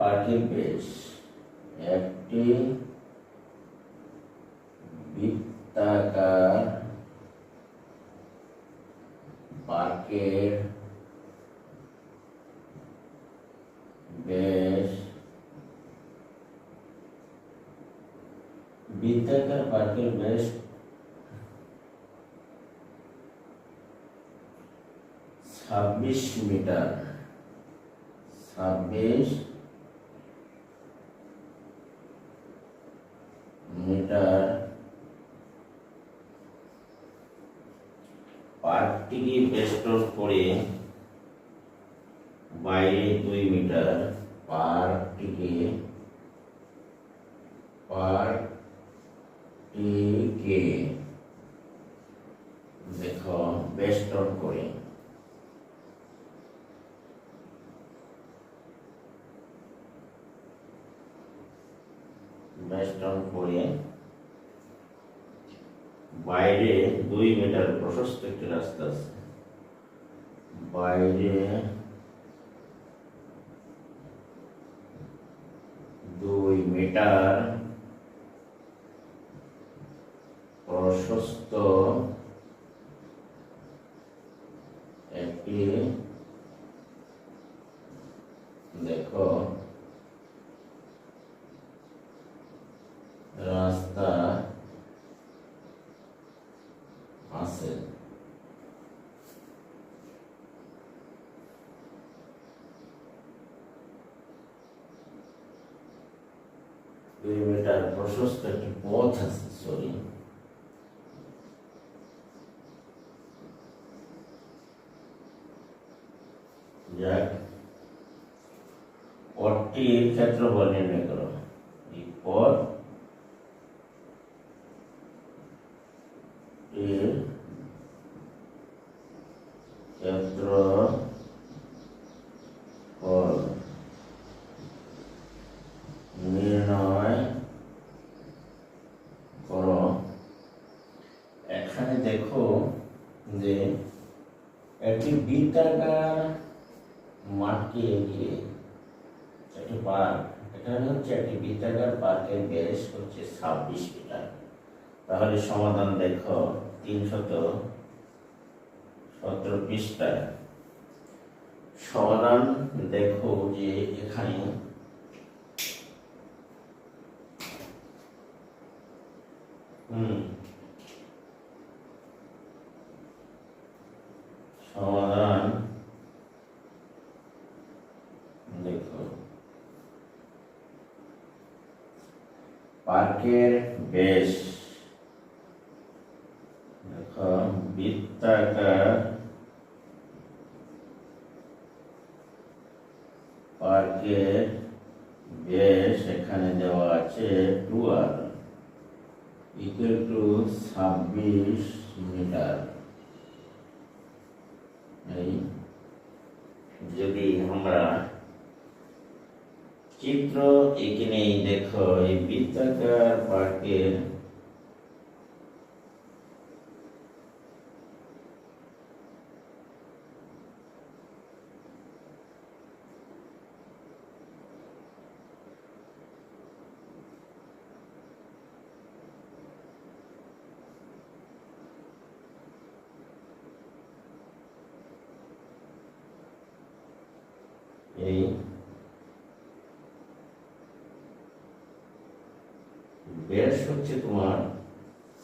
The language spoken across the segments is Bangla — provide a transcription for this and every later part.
পার্কের বেশ একটি বৃত্তাকার পার্কের বেশ বৃত্তাকার পার্কের বেশ ছাব্বিশ মিটার ছাব্বিশ মিটার পার্কটিকে বেষ্টন করে বাইরে দুই মিটার পার্কটিকে পার্কটিকে দেখো বেষ্টন করে। বেষ্টন করে বাইরে দুই মিটার প্রশস্ত একটি রাস্তা আছে। বাইরে দুই মিটার প্রশস্ত একটি, দেখো রাস্তা আছে দুই মিটার প্রশস্ত একটি পথ আছে সরি যাক পথটির ক্ষেত্রফল নির্ণয় করো এই পথ এর যে একটি বৃত্তাকার মাঠকে একটি পার্ক এখানে হচ্ছে একটি বৃত্তাকার পার্কের ব্যাস হচ্ছে ছাব্বিশ মিটার। তাহলে সমাধান দেখো। তিনশত সতেরো পৃষ্ঠায় সমাধান দেখো যে এখানে হুম সমাধান দেখো। পার্কের বেশ দেখো বৃত্তাকার পার্কের বেশ এখানে দেওয়া আছে টুয়ার ইকুয়াল টু ছাব্বিশ মিটার এই যদি আমরা চিত্র এখানেই দেখো এই বৃত্তাকার পার্কের এই ব্যাস হচ্ছে তোমার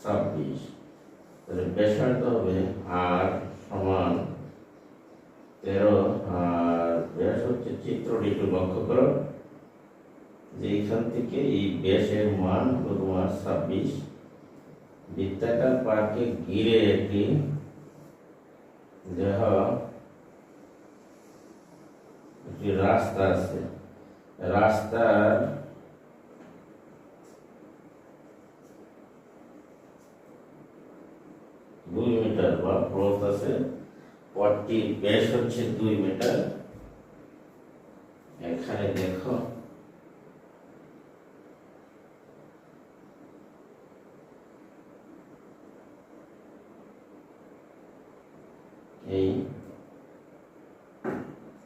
ছাব্বিশ। তাহলে ব্যাসার্ধ হবে আর সমান তেরো, আর ব্যাস হচ্ছে চিত্রটি একটু লক্ষ্য করো। যে এখান থেকে এই ব্যাসের মান হলো তোমার ছাব্বিশ। বৃত্তাকার পার্কে ঘিরে একটি দেহ একটি রাস্তা আছে রাস্তার দুই মিটার বা প্রস্থ আছে পথটির ব্যাস হচ্ছে দুই মিটার এখানে দেখো এই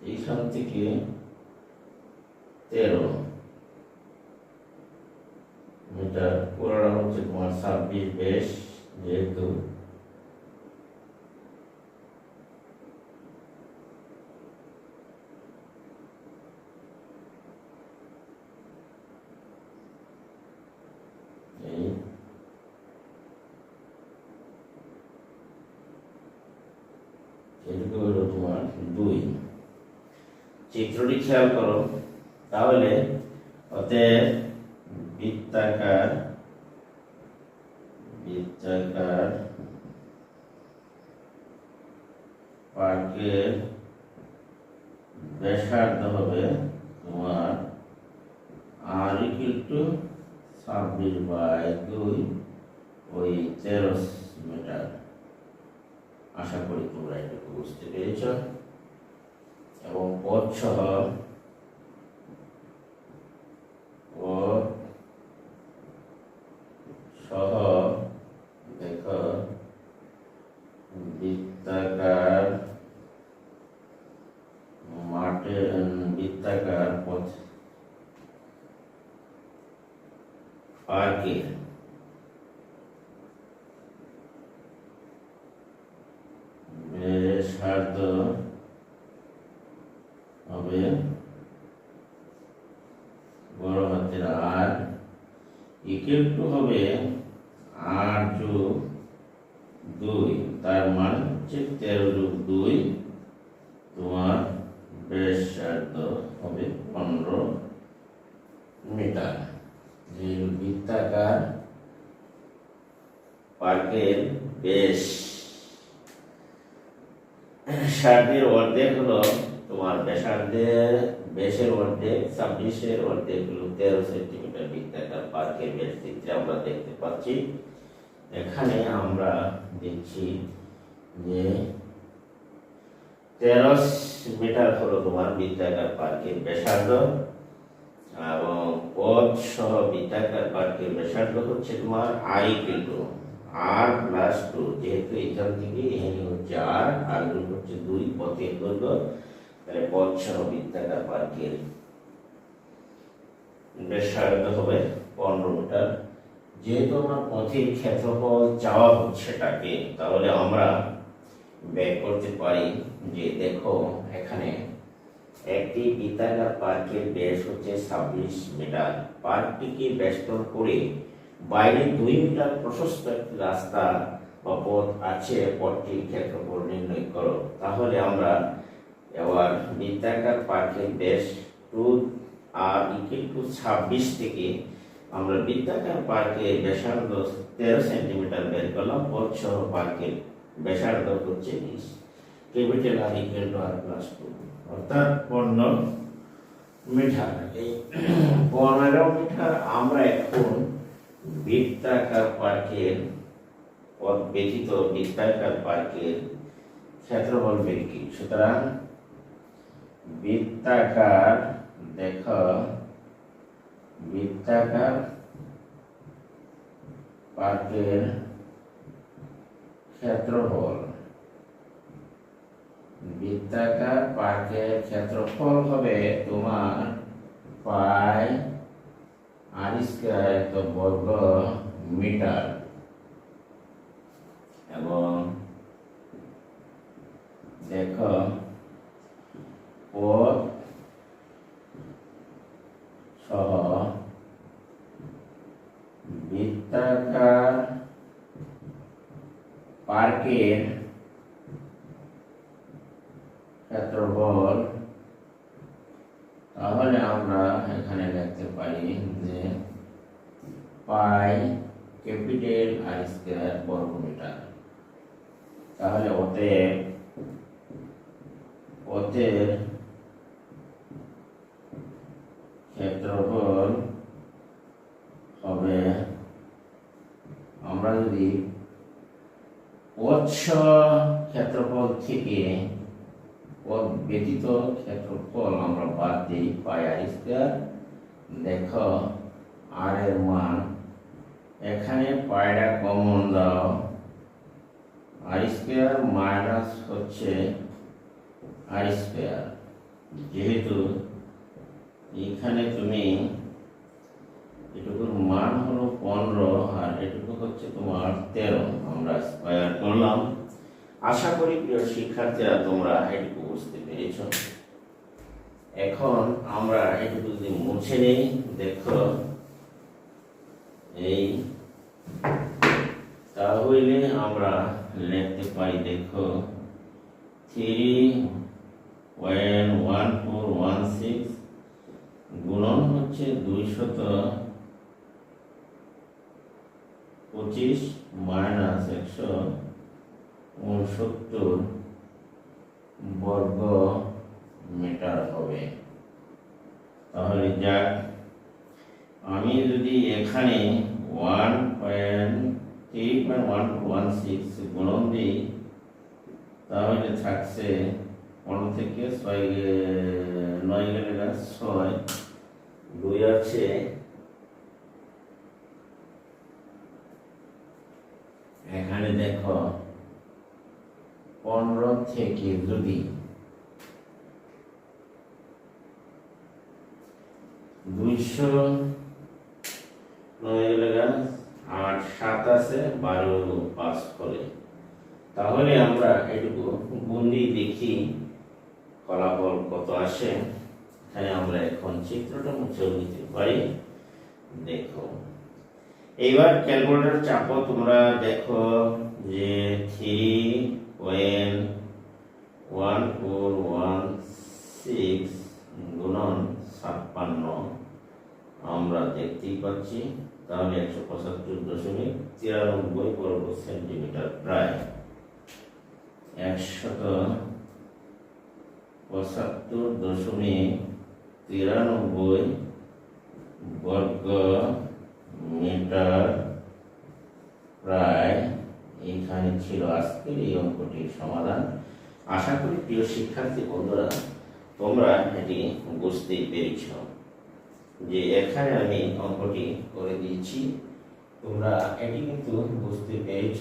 এইখান থেকে তেরো মিটার পুরোটা হচ্ছে তোমার ছাব্বিশ বেশ যেহেতু এই এটুকু হলো তোমার দুই চিত্রটি খেয়াল করো। তাহলে অতএব বৃত্তাকার বৃত্তাকার পার্কের ব্যাসার্ধ হবে তোমার আর ইকুয়াল টু ছাব্বিশ বাই দুই ওই তেরো মিটার আশা করি তোমরা এটুকু বুঝতে পেরেছ। এবং পথ সহ ও সহ দেখো বৃত্তাকার মাঠে বৃত্তাকার পথ পার্কের ব্যাসার্ধ হবে বড় হাতের আর ইকুয়াল টু হবে আট যোগ দুই তার মান হচ্ছে তেরো যোগ দুই তোমার ব্যাসার্ধ হবে পনেরো মিটার যে বৃত্তাকার পার্কের বেশ সার্ধের অর্ধেক হলো তোমার ব্যাসার্ধের বেশের অর্ধেক ছাব্বিশের অর্ধেক হলো তেরো সেন্টিমিটার বৃত্তাকার পার্কের বেশ চিত্রে আমরা দেখতে পাচ্ছি এখানে আমরা দেখছি যে তেরো মিটার হলো তোমার বৃত্তাকার পার্কের ব্যাসার্ধ এবং পথ সহ বৃত্তাকার পার্কের ব্যাসার্ধ হচ্ছে তোমার আই কিন্তু আর প্লাস টু যেহেতু এখান থেকে এখানে হচ্ছে আর আর হচ্ছে দুই, পথের দৈর্ঘ্য। তাহলে পথ সহ বৃত্তাকার পার্কের ব্যাসার্ধ হবে পনেরো মিটার। যেহেতু আমার পথের ক্ষেত্রফল চাওয়া হচ্ছে তাকে তাহলে আমরা বের করতে পারি যে দেখো এখানে একটি বৃত্তাকার পার্কের ব্যাস হচ্ছে ছাব্বিশ মিটার। পার্কটিকে বেষ্টন করে বাইরে দুই মিটার প্রশস্ত একটি রাস্তা বা পথ আছে, পথটির ক্ষেত্রফল নির্ণয় করো। তাহলে আমরা এবার বৃত্তাকার পার্কের ব্যাস টু আর ইকুয়াল টু ছাব্বিশ থেকে আমরা বৃত্তাকার পার্কে ব্যাসার্ধ তেরো সেন্টিমিটার বের করলাম পথ সহ পার্কের ব্যাসার্ধ হচ্ছে বিশ capital r equal to r plus two অর্থাৎ পনেরো মিটার এই পনেরো মিটার আমরা এখন বৃত্তাকার পার্কের পথ ব্যতীত বৃত্তাকার পার্কের ক্ষেত্রফল বের কি? সুতরাং বৃত্তাকার দেখ বৃত্তাকার পার্কের ক্ষেত্রফল। বৃত্তাকার পার্কের ক্ষেত্রফল হবে তোমার পাই আর স্কয়ার এত বর্গ মিটার। এবং দেখো পথ বৃত্তাকার পার্কের ক্ষেত্রফল, তাহলে আমরা এখানে লিখতে পারি যে পাই ক্যাপিটাল আর স্কয়ার বর্গ মিটার তাহলে অতএব পথের ক্ষেত্রফল হবে। আমরা যদি পথ ক্ষেত্রফল থেকে পদ ব্যতীত ক্ষেত্রফল আমরা বাদ দিই, পাই আর স্কয়ার। দেখো, আর এর মান, এখানে পায়টা কমন দাও। আর স্কয়ার মাইনাস হচ্ছে আর স্কয়ার। যেহেতু এখানে তুমি এটুকুর মান হলো পনেরো আর এটুকু হচ্ছে তোমার তেরো। আমরা স্কোয়ার করলাম। আশা করি প্রিয় শিক্ষার্থীরা তোমরা এটুকু বুঝতে পেরেছ। এখন আমরা এটুকু যদি মুছে নেই, দেখো, এই, তাহলে আমরা লিখতে পাই দেখো three one one four one six গুণন হচ্ছে দুইশত পঁচিশ মাইনাস একশো উনসত্তর বর্গ মিটার হবে। তাহলে যাক, আমি যদি এখানে one point three point one one six গুণন দিই, তাহলে থাকছে পনেরো থেকে ছয়, নয় গেলে ছয়। দুই আছে। এখানে দেখো, পনেরো থেকে যদি দুইশো নয় আট সাত আছে, বারো পাঁচ করে। তাহলে আমরা এটুকু গুন্ডি দেখি ফলাফল কত আসে। এখানে আমরা এখন চিত্রটা মুছে নিতে পারি। দেখো। এইবার ক্যালকুলেটর চাপো তোমরা দেখো যে three one one four one six গুণন ছাপ্পান্ন আমরা দেখতেই পাচ্ছি। তাহলে একশো পঁচাত্তর দশমিক তিরানব্বই বর্গ সেন্টিমিটার প্রায়। একশত পঁচাত্তর দশমিক তিরানব্বই বর্গ মিটার প্রায় এইখানে ছিল আজকের এই অঙ্কটির সমাধান। আশা করি প্রিয় শিক্ষার্থী বন্ধুরা, তোমরা এটি বুঝতেই পেরেছ যে এখানে আমি অঙ্কটি করে দিয়েছি। তোমরা এটি কিন্তু বুঝতে পেরেছ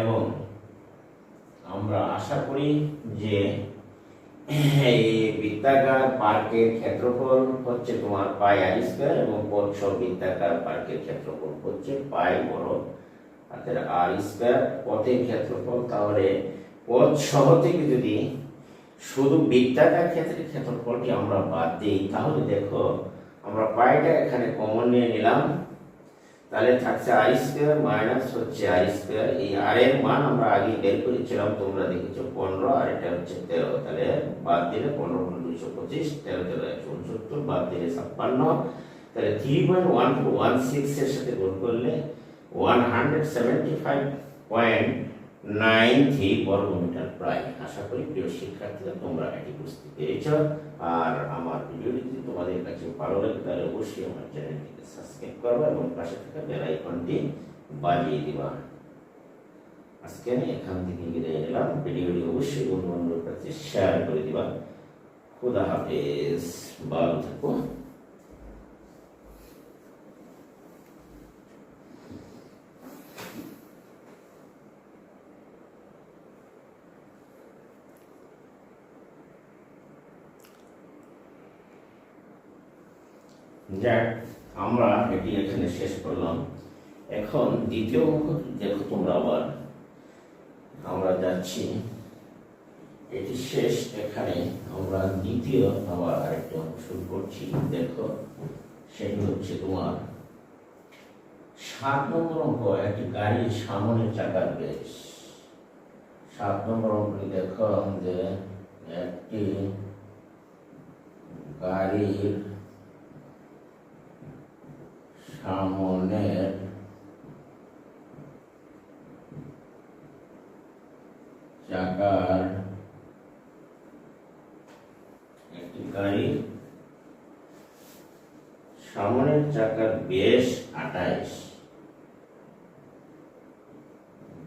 এবং আমরা আশা করি যে এই বৃত্তাকার পার্কের ক্ষেত্রফল হচ্ছে তোমার পাই আর স্কোয়ার এবং পথ বৃত্তাকার পার্কের ক্ষেত্রফল হচ্ছে পাই বড় হাতের আর স্কোয়ার। পথের ক্ষেত্রফল তাহলে পথ সহ থেকে যদি শুধু বৃত্তাকার ক্ষেত্রের ক্ষেত্রফলটি আমরা বাদ দিই, তাহলে দেখো আমরা পাইটা এখানে কমন নিয়ে নিলাম। তাহলে থাকছে আই স্কোয়ার মাইনাস হচ্ছে আই স্কোয়ার এই আর এর মান আমরা আগে বের করেছিলাম, তোমরা দেখেছ পনেরো, আর এটা হচ্ছে তেরো। তাহলে বাদ দিলে পনেরো পনেরো দুইশো পঁচিশ, তেরো তেরো একশো উনসত্তর, বাদ দিলে ছাপ্পান্ন। তাহলে three point one two one six এর সাথে গুণ করলে one hundred seventy five point nine three বর্গমিটার প্রায়। আশা করি প্রিয় শিক্ষার্থীরা তোমরা এটি বুঝতে পেরেছ। আর আমার ভিডিওটি যদি তোমাদের কাছে ভালো লাগে, তাহলে অবশ্যই আমার চ্যানেলটিকে সাবস্ক্রাইব করবে এবং পাশে থাকা বেল আইকনটি বাজিয়ে দিবা। আজকে আমি এখান থেকে বিদায় নিলাম। ভিডিওটি অবশ্যই বন্ধু বান্ধবের কাছে শেয়ার করে দিবা। খুদা হাফেজ। ভালো থাকো। যাক, আমরা এটি এখানে শেষ করলাম। এখন দ্বিতীয় দেখো তোমরা আবার। আমরা যাচ্ছি। এটি শেষ, এখানে আমরা দ্বিতীয় আবার আরেকটা শুরু করছি। দেখো, সেটি হচ্ছে তোমার সাত নম্বর অঙ্ক, একটি গাড়ির সামনের চাকার বেশ। সাত নম্বর অঙ্কটি দেখো যে একটি গাড়ির সামনের চাকার একটি গাড়ির সামনের চাকার বেশ আঠাইশ।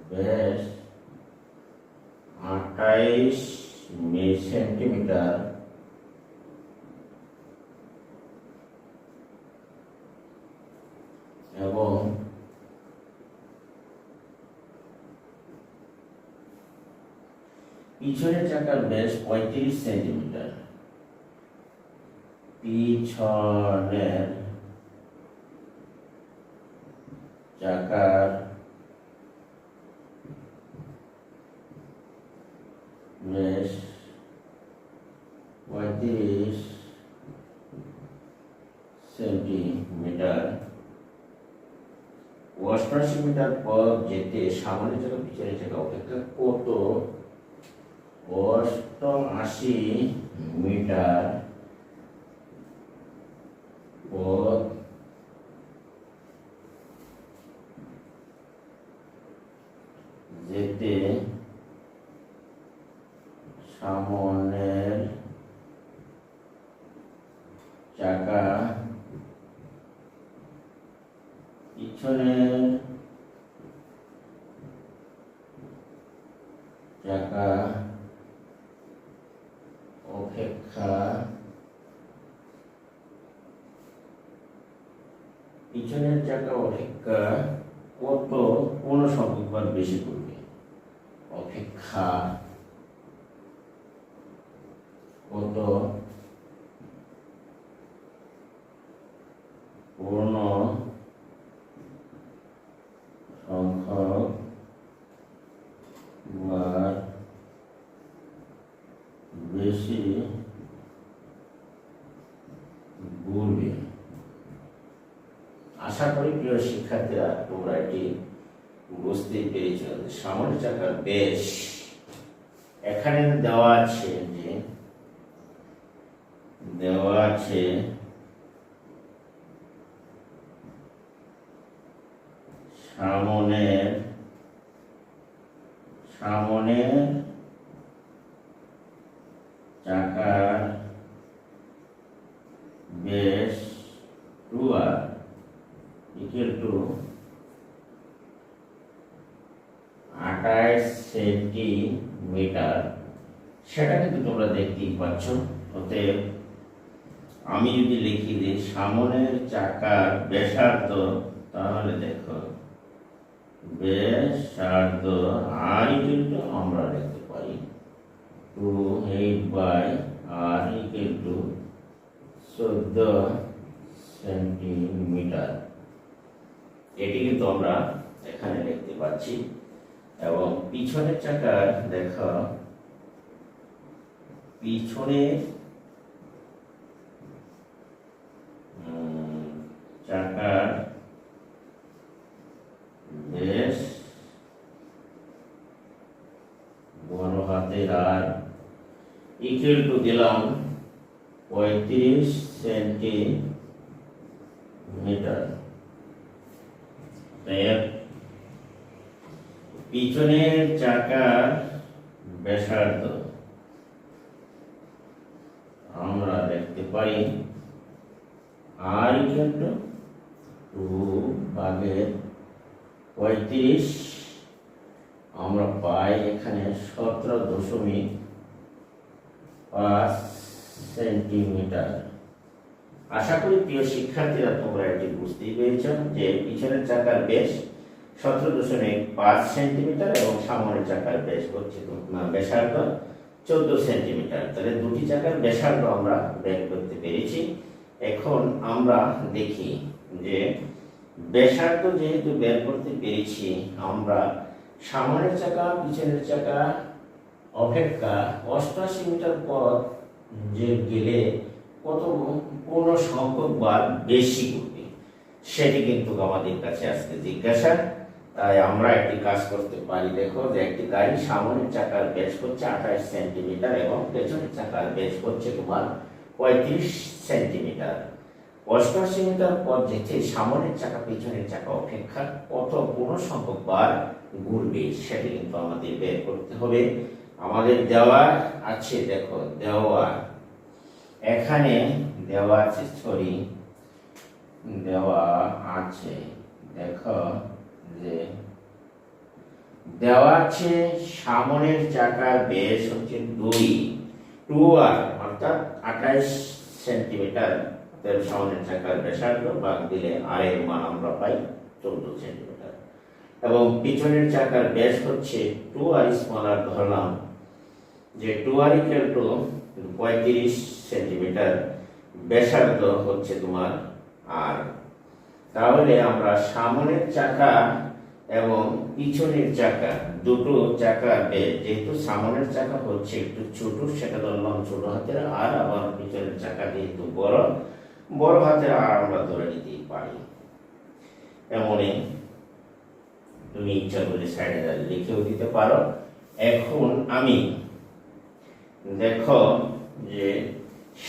বেশ আঠাইশ সেন্টিমিটার এবং পিছনের চাকার ব্যাস পঁয়ত্রিশ সেন্টিমিটার। পিছনের চাকার বেশ পঁয়ত্রিশ সেন্টিমিটার। অষ্টআশি মিটার পথ যেতে সামনে চাকা পিছনে চাকা অপেক্ষা কত অষ্টআশি মিটার পথ যেতে সামনের চাকা পিছনের চাকা অপেক্ষা পিছনের চাকা অপেক্ষা কত কোন সংখ্যকবার বেশি করবে অপেক্ষা কত পূর্ণ সংখ্যক বার বেশি ঘুরবে আশা করি প্রিয় শিক্ষার্থীরা তোমরা এটি বুঝতে পেরেছ সামরিক চাকার বেশ এখানে দেওয়া আছে যে, দেওয়া আছে সামনের চাকার বেশ টু আর ইকুয়াল টু আঠাশ সেন্টিমিটার সেটা কিন্তু তোমরা দেখতেই পাচ্ছ অতএব আমি যদি লিখি দিই সামনের চাকার ব্যাসার্ধ, তাহলে দেখো, ব্যাসার্ধ আর কিন্তু আমরা লিখতে পারি two eight by r two চোদ্দ সেন্টিমিটার। এটি কিন্তু আমরা এখানে দেখতে পাচ্ছি এবং পিছনের চাকার, দেখো পিছনে চাকার বেশ বড় হাতের আর ইকুয়াল টু দিলাম পঁয়ত্রিশ সেন্টিমিটার পিছনের চাকার ব্যাসার্ধ আমরা দেখতে পারি আর ইকুয়াল টু ভাগের পঁয়ত্রিশ আমরা পাই এখানে সতেরো দশমিক পাঁচ সেন্টিমিটার। আশা করি প্রিয় শিক্ষার্থীরা তোমরা এটি বুঝতেই পেরেছ যে পিছনের চাকার বেশ সতেরো দশমিক পাঁচ সেন্টিমিটার এবং সামনের চাকার বেশ হচ্ছে ব্যাসার্ধ চোদ্দ সেন্টিমিটার। তাহলে দুটি চাকার ব্যাসার্ধ আমরা বের করতে পেরেছি। এখন আমরা দেখি যে ব্যাসার্ধ যেহেতু বের করতে পেরেছি, আমরা সামনের চাকা, পিছনের চাকা অপেক্ষা অষ্টআশি মিটার পথ যে গেলে কত পূর্ণ সংখ্যক বার বেশি করবে সেটি কিন্তু আমাদের কাছে আজকে জিজ্ঞাসা। তাই আমরা একটি কাজ করতে পারি, দেখো যে একটি গাড়ি সামনের চাকার বেশ হচ্ছে আঠাশ সেন্টিমিটার এবং পেছনের চাকার বেশ হচ্ছে তোমার পঁয়ত্রিশ সেন্টিমিটার অষ্টআশি মিটার পথ যেতে সামনের চাকা, পিছনের চাকা অপেক্ষা কত পূর্ণ সংখ্যক বার ঘুরবে সেটি কিন্তু আমাদের বের করতে হবে। আমাদের দেওয়া আছে, দেখো দেওয়া এখানে দেওয়া আছে সরি দেওয়া আছে, দেখো যে দেওয়া আছে সামনের চাকার বেশ হচ্ছে দুই, টু আর, অর্থাৎ আঠাশ সেন্টিমিটার তেল সামনের চাকার ব্যাসার্ধ ভাগ দিলে আর এর মান আমরা পাই চোদ্দ সেন্টিমিটার। এবং পিছনের চাকার ব্যাস হচ্ছে টু আর স্মলার ধরলাম যে টু আর ইকুয়াল টু পঁয়ত্রিশ সেন্টিমিটার ব্যাসার্ধ হচ্ছে তোমার আর তাহলে আমরা সামনের চাকা এবং পিছনের চাকা, দুটো চাকা যেহেতু সামনের চাকা হচ্ছে একটু ছোট, সেটা ধরলাম ছোট হাতের আর আবার পিছনের চাকা যেহেতু বড় বড় হাতের আর আমরা ধরে নিতেই পারি। এমনই তুমি ইচ্ছা করলে সাইডে লিখেও দিতে পারো। এখন আমি দেখো যে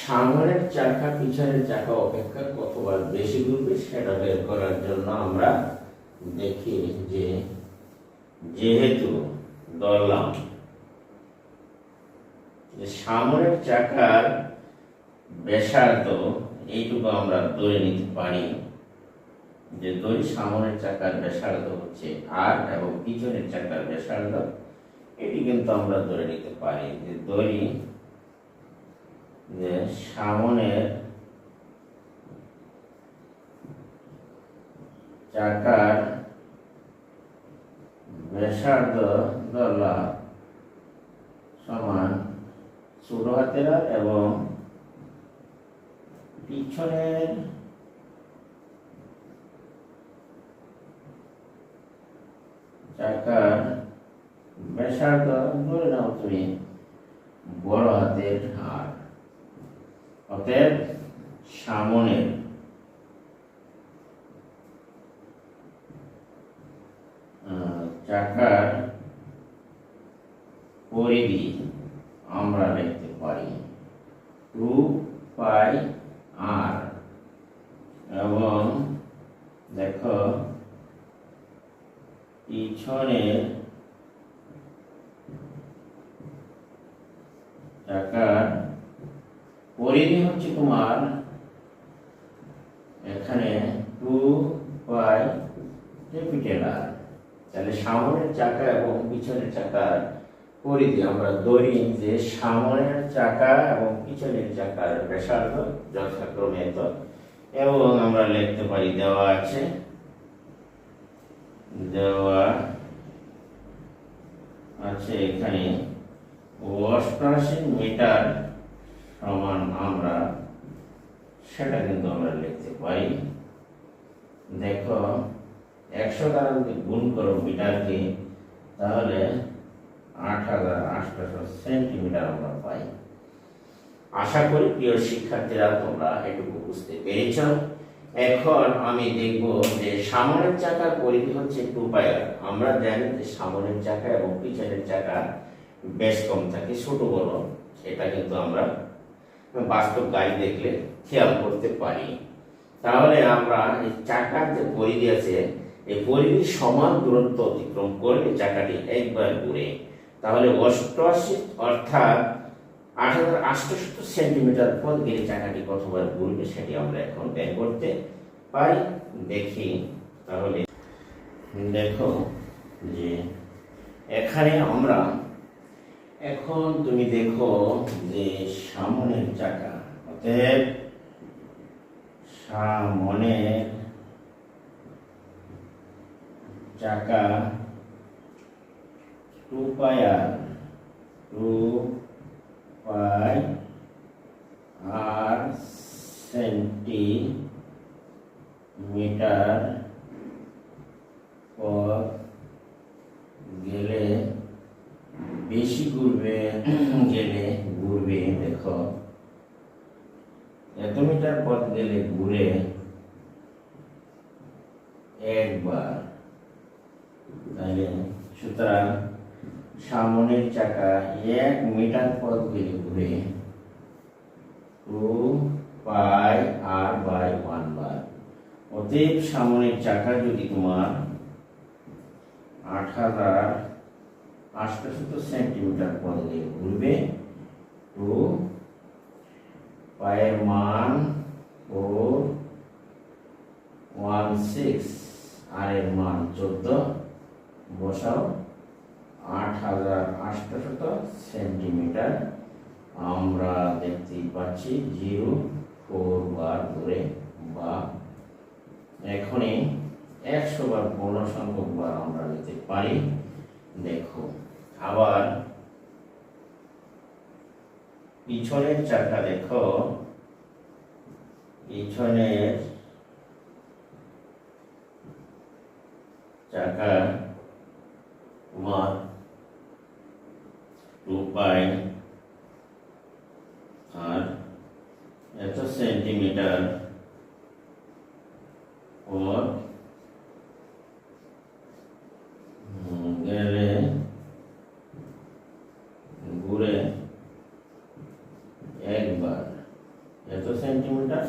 সামনের চাকা, পিছনের চাকা অপেক্ষা কতবার বেশি ঘুরবে সেটা বের করার জন্য আমরা দেখি যে, যেহেতু ধরলাম সামনের চাকার ব্যাসার্ধ এইটুকু আমরা ধরে নিতে পারি, যে দড়ি সামনের চাকার ব্যাসার্ধ হচ্ছে আর এবং পিছনের চাকার ব্যাসার্ধ, এটি কিন্তু আমরা ধরে নিতে পারি যে দড়ি যে সামনের চাকার ব্যাসার্ধ ধরলা সমান ছোট হাতের এবং পিছনের চাকার ব্যাসার্ধ ধরে নাও তুমি বড় হাতের হার অতএব সামনের চাকার পরিধি আমরা লিখতে পারি। Two pi r. এবং দেখো পিছনের চাকার পরিধি হচ্ছে তোমার এখানে টু পাই ক্যাপিটাল আর তাহলে সামনের চাকা এবং পিছনের চাকার পরিধি। আমরা ধরি যে সামনের চাকা এবং পিছনের চাকার ব্যাসার্ধ যথাক্রমে তো এবং আমরা লিখতে পারি দেওয়া আছে। দেওয়া আছে এখানে অষ্টআশি মিটার সমান আমরা, সেটা কিন্তু আমরা লিখতে পারি। দেখো, একশো দ্বারা গুণ করো মিটারকে। তাহলে আট হাজার আটশো সেন্টিমিটার আমরা পাই। আশা করি প্রিয় শিক্ষার্থীরা তোমরা এটুকু বুঝতে পেরেছ। এখন আমি দেখব যে সামনের চাকার পরিধি হচ্ছে টু পায়ার আমরা জানি যে সামনের চাকা এবং পিছনের চাকা বেশ কম থাকে, ছোট বড়। এটা কিন্তু আমরা বাস্তব গাড়ি দেখলে খেয়াল করতে পারি। তাহলে আমরা এই চাকার যে পরিধি আছে এই পরিধির সমান দূরত্ব অতিক্রম করলে চাকাটি একবার ঘুরে। তাহলে অষ্টআশি অর্থাৎ আট হাজার আটশো সেন্টিমিটার পথ গেলে চাকাটি কতবার ঘুরবে সেটি আমরা এখন বের করতে পাই দেখি, তাহলে দেখো যে এখানে আমরা এখন তুমি দেখো যে সামনের চাকা, অতএব সামনের চাকা two pi r two pi r centimetre পথ গেলে বেশি ঘুরবে, গেলে ঘুরবে, দেখো। এত মিটার পথ গেলে ঘুরে একবার তাহলে সুতরাং সামনের চাকা এক মিটার পথ গেলে ঘুরে two pi r by one বার। অতএব সামনের চাকা যদি তোমার আট হাজার আটশো সেন্টিমিটার পথ গিয়ে ঘুরবে টু পায়ের মান ফোর ওয়ান সিক্স আর এর মান চোদ্দ। বসাও। আট হাজার সেন্টিমিটার। আমরা দেখতেই পাচ্ছি জিরো, ফোর বার ধরে বা এখনই একশো বার পূর্ণ সংখ্যক বার আমরা নিতে পারি। দেখো, আবার পিছনের চাকা দেখো। পিছনের চাকা তোমার টু পাই আর এত সেন্টিমিটার পর উম, গেলে ঘুরে একবার এত সেন্টিমিটার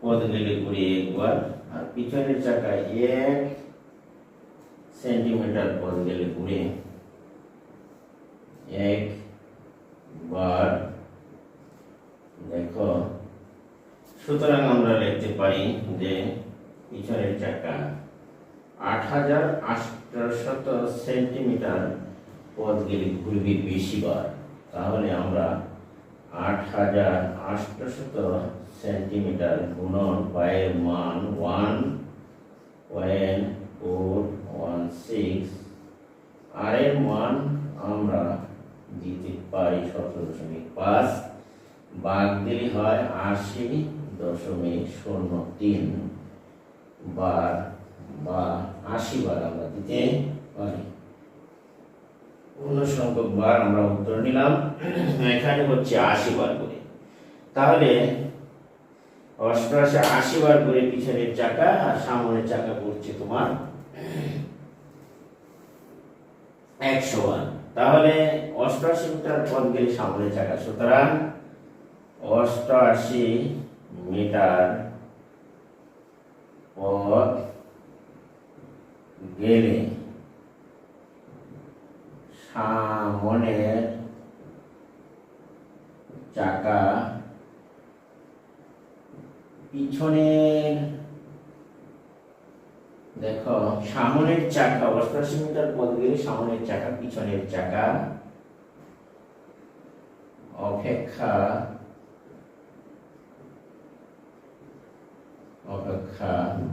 পদ গেলে ঘুরে একবার আর পিছনের চাকায় এক সেন্টিমিটার পদ গেলে ঘুরে একবার দেখো। সুতরাং আমরা লিখতে পারি যে পিছনের চাকা আট হাজার আটশত সেন্টিমিটার পথ গেলে ঘুরবে বেশি বার। তাহলে আমরা আট হাজার আটশত সেন্টিমিটার গুণন পায়ের মান one point four one six r এর মান আমরা দিতে পারি সতেরো দশমিক পাঁচ বাঘ দিলে হয় আশি দশমিক শূন্য তিন বার, বা আশি বার আমরা দিতে পারি। পূর্ণ সংখ্যক বার আমরা উত্তর নিলাম। এখানে হচ্ছে আশি বার করে। তাহলে অষ্টআশি আশি বার করে পিছনের চাকা আর সামনের চাকা করছে তোমার একশো বার তাহলে অষ্টআশি মিটার পথ গেলে সামনের চাকা সুতরাং অষ্টআশি মিটার পথ গেলে সামনের চাকা পিছনের দেখো, সামনের চাকা, অষ্টআশি মিটার পথ গেলে সামনের চাকা, পিছনের চাকা। অপেক্ষা। অপেক্ষা।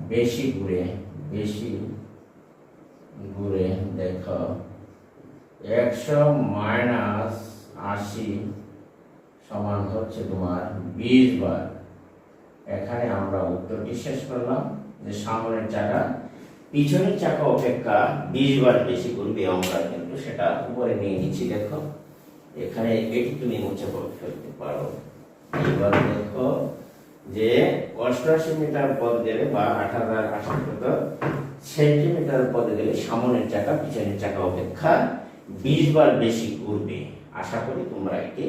বেশি ঘুরে বেশি ঘুরে দেখো। একশো মাইনাস আশি সমান হচ্ছে তোমার বিশ বার। এখানে আমরা উত্তরটি শেষ করলাম, যে সামনের চাকা পিছনের চাকা অপেক্ষা বিশ বার বেশি করবে আমরা কিন্তু সেটা উপরে নিয়ে নিচ্ছি, দেখো। এখানে এটি তুমি মুছে ফেলতে পারো। এবার দেখো যে অষ্টআশি মিটার পথ গেলে বা আট হাজার আটশত সেন্টিমিটার পথ গেলে সামনের চাকা, পিছনের চাকা অপেক্ষা বিশ বার বেশি ঘুরবে। আশা করি তোমরা এটি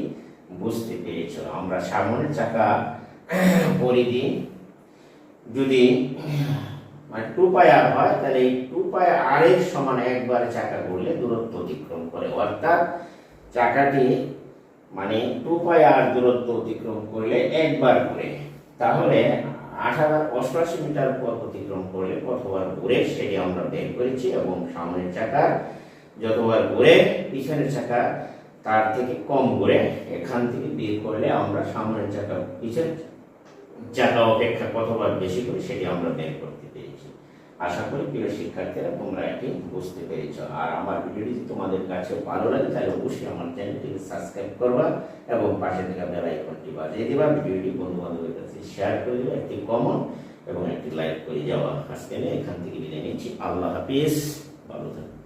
বুঝতে পেরেছ। আমরা সামনের চাকা পরিধি যদি মানে টু পাই আর হয়, তাহলে এই টু পাই আর এর সমান একবার চাকা ঘুরলে দূরত্ব অতিক্রম করে। অর্থাৎ চাকাটি মানে টু পাই আর দূরত্ব অতিক্রম করলে একবার ঘুরে। তাহলে আট হাজার অষ্টআশি মিটার পথ অতিক্রম করলে কতবার ঘুরে সেটি আমরা বের করেছি এবং সামনের চাকা যতবার ঘুরে পিছনের চাকা তার থেকে কম ঘুরে এখান থেকে বের করলে আমরা সামনের চাকা পিছনের চাকা অপেক্ষা কতবার বেশি করে সেটি আমরা বের করতে আশা করি প্রিয় শিক্ষার্থীরা, তোমরা এটি বুঝতে পেরেছ। আর আমার ভিডিওটি তোমাদের কাছে ভালো লাগে, তাহলে অবশ্যই আমার চ্যানেলটিকে সাবস্ক্রাইব করবা এবং পাশে থেকে বেল আইকনটি বাজিয়ে দিবা। ভিডিওটি বন্ধু বান্ধবের কাছে শেয়ার করে দেবা, একটি কমন এবং একটি লাইক করে যাওয়া। আজকে এখান থেকে বিদায় নিচ্ছি। আল্লাহ হাফিজ। ভালো থাকবে